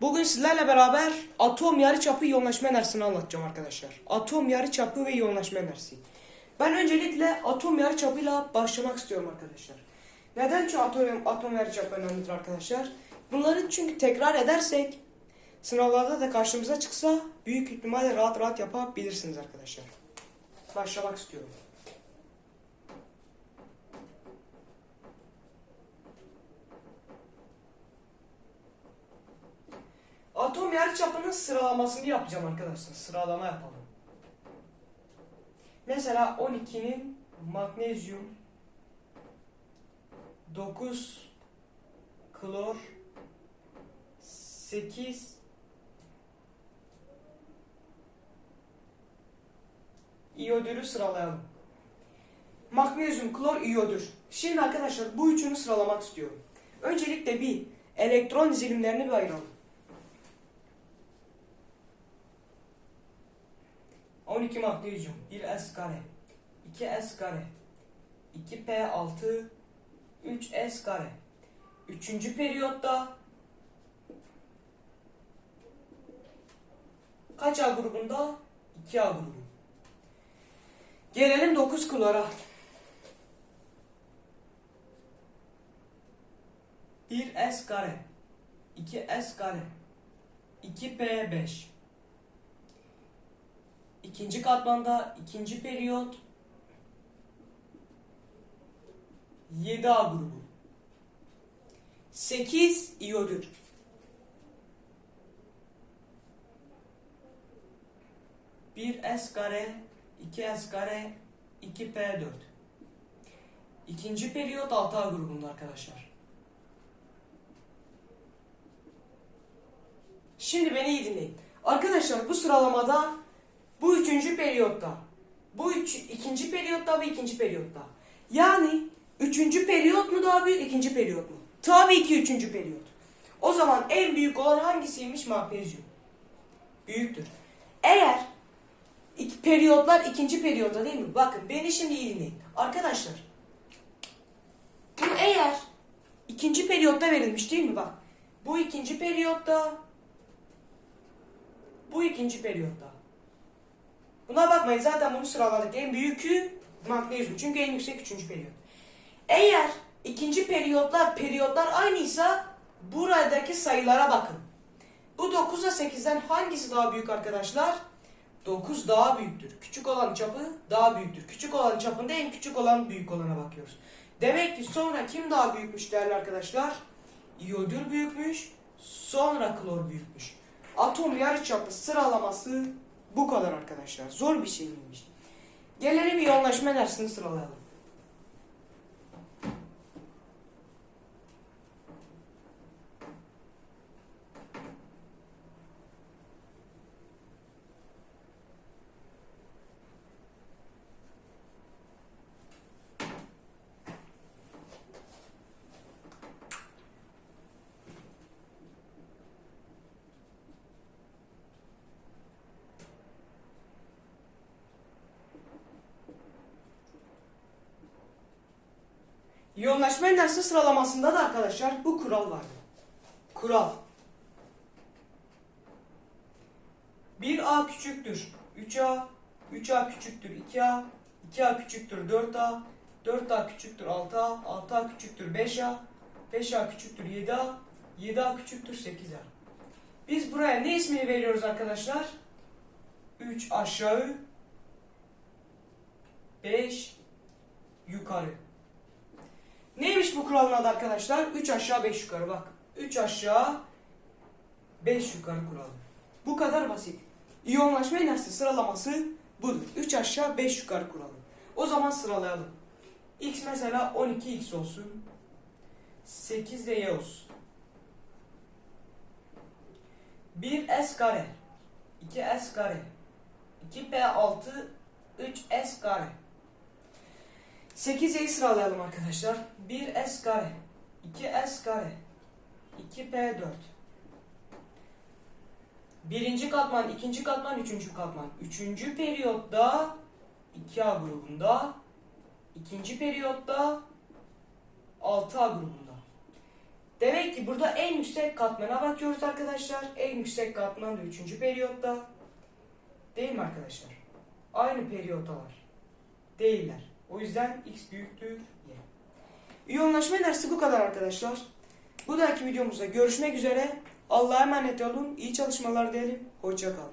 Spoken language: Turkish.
Bugün sizlerle beraber atom yarıçapı iyonlaşma enerjisini anlatacağım arkadaşlar. Atom yarıçapı ve iyonlaşma enerjisi. Ben öncelikle atom yarıçapıyla başlamak istiyorum arkadaşlar. Neden şu atom, atom yarıçapı önemlidir arkadaşlar? Bunları çünkü tekrar edersek sınavlarda da karşımıza çıksa büyük ihtimalle rahat rahat yapabilirsiniz arkadaşlar. Başlamak istiyorum. Atom yarıçapının sıralamasını yapacağım arkadaşlar. Sıralama yapalım. Mesela 12'nin magnezyum 9 klor 8 iyodürü sıralayalım. Magnezyum, klor, iyodür. Şimdi arkadaşlar bu üçünü sıralamak istiyorum. Öncelikle bir elektron dizilimlerini bir ayıralım. 12 magnezyum 1 S kare 2 S kare 2 P6 3 S kare 3. periyotta kaç A grubunda? 2 A grubu. Gelelim 9 klora. 1 S kare 2 S kare 2 P5 İkinci katmanda ikinci periyot 7A grubu 8 iyodür. Bir S kare, 2 S kare, 2 P4. İkinci periyot 6A grubunda arkadaşlar. Şimdi beni iyi dinleyin. Arkadaşlar bu sıralamada bu üçüncü periyotta. Bu üç, ikinci periyotta ve ikinci periyotta. Yani üçüncü periyot mu daha büyük, ikinci periyot mu? Tabii ki üçüncü periyot. O zaman en büyük olan hangisiymiş? Magnezyum. Büyüktür. Eğer iki periyotlar ikinci periyotta değil mi? Bakın beni şimdi iyi dinleyin. Arkadaşlar bu eğer ikinci periyotta verilmiş değil mi? Bak bu ikinci periyotta bu ikinci periyotta. Buna bakmayın zaten bunu sıraladık. En büyükü magnezyum. Çünkü en yüksek üçüncü periyot. Eğer ikinci periyotlar periyotlar aynıysa buradaki sayılara bakın. Bu 9 ile 8'den hangisi daha büyük arkadaşlar? 9 daha büyüktür. Küçük olan çapı daha büyüktür. Küçük olan çapında en küçük olan büyük olana bakıyoruz. Demek ki sonra kim daha büyükmüş değerli arkadaşlar? İyodür büyükmüş. Sonra klor büyükmüş. Atom yarıçapı sıralaması bu kadar arkadaşlar. Zor bir şey miymiş? Gelelim iyonlaşma enerjisini sıralayalım. İyonlaşma enerjisi sıralamasında da arkadaşlar bu kural vardı. Kural. 1A küçüktür 3A, 3A küçüktür 2A, 2A küçüktür 4A, 4A küçüktür 6A, 6A küçüktür 5A, 5A küçüktür 7A, 7A küçüktür 8A. Biz buraya ne ismini veriyoruz arkadaşlar? 3 aşağı, 5 yukarı. Neymiş bu kuralın adı arkadaşlar? 3 aşağı 5 yukarı bak. 3 aşağı 5 yukarı kuralı. Bu kadar basit. İyonlaşma enerjisi sıralaması budur. 3 aşağı 5 yukarı kuralı. O zaman sıralayalım. X mesela 12x olsun. 8 de y olsun. 1 s kare. 2 s kare. 2 p 6 3 s kare. 8'i sıralayalım arkadaşlar. 1 S kare, 2 S kare, 2 P4. Birinci katman, ikinci katman, üçüncü katman. Üçüncü periyotta 2A grubunda, ikinci periyotta 6A grubunda. Demek ki burada en yüksek katmana bakıyoruz arkadaşlar. En yüksek katman da 3. periyotta. Değil mi arkadaşlar? Aynı periyottalar. Değiller. O yüzden x büyüktür y. İyonlaşma enerjisi bu kadar arkadaşlar. Bu dahaki videomuzda görüşmek üzere. Allah'a emanet olun. İyi çalışmalar dilerim. Hoşça kalın.